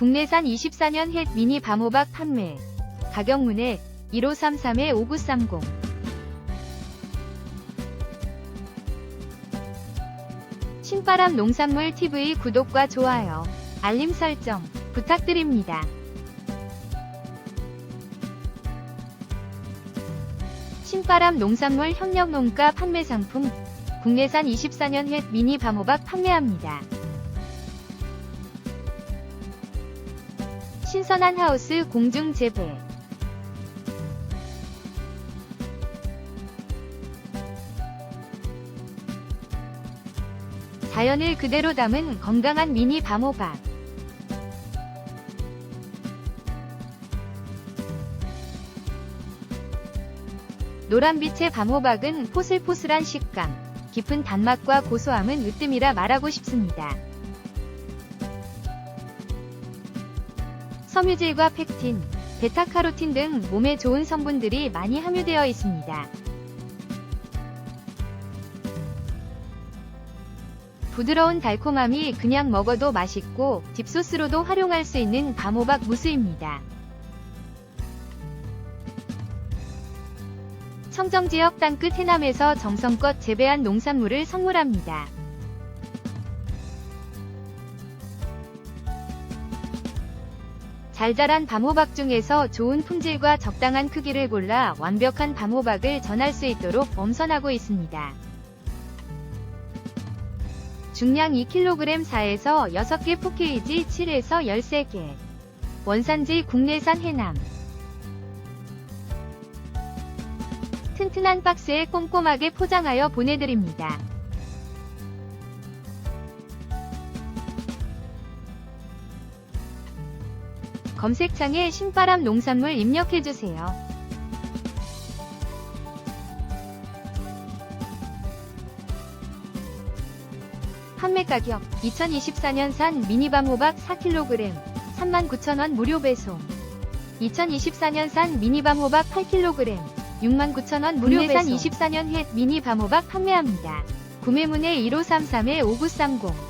국내산 24년 햇 미니 밤호박 판매. 가격 문의 1533-5930. 신바람 농산물 TV 구독과 좋아요, 알림 설정 부탁드립니다. 신바람 농산물 협력 농가 판매 상품 국내산 24년 햇 미니 밤호박 판매합니다. 신선한 하우스 공중 재배 자연을 그대로 담은 건강한 미니 밤호박 노란빛의 밤호박은 포슬포슬한 식감, 깊은 단맛과 고소함은 으뜸이라 말하고 싶습니다. 섬유질과 팩틴, 베타카로틴 등 몸에 좋은 성분들이 많이 함유되어 있습니다. 부드러운 달콤함이 그냥 먹어도 맛있고 딥소스로도 활용할 수 있는 밤호박 무스입니다. 청정지역 땅끝 해남에서 정성껏 재배한 농산물을 선물합니다. 잘 자란 밤호박 중에서 좋은 품질과 적당한 크기를 골라 완벽한 밤호박을 전할 수 있도록 엄선하고 있습니다. 중량 2kg 4에서 6개 포케이지 7에서 13개. 원산지 국내산 해남. 튼튼한 박스에 꼼꼼하게 포장하여 보내드립니다. 검색창에 신바람 농산물 입력해주세요. 판매 가격 2024년 산 미니밤 호박 4kg 39,000원 무료 배송 2024년 산 미니밤 호박 8kg 69,000원 무료 배송 24년 햇 미니밤 호박 판매합니다. 구매문의 1533-5930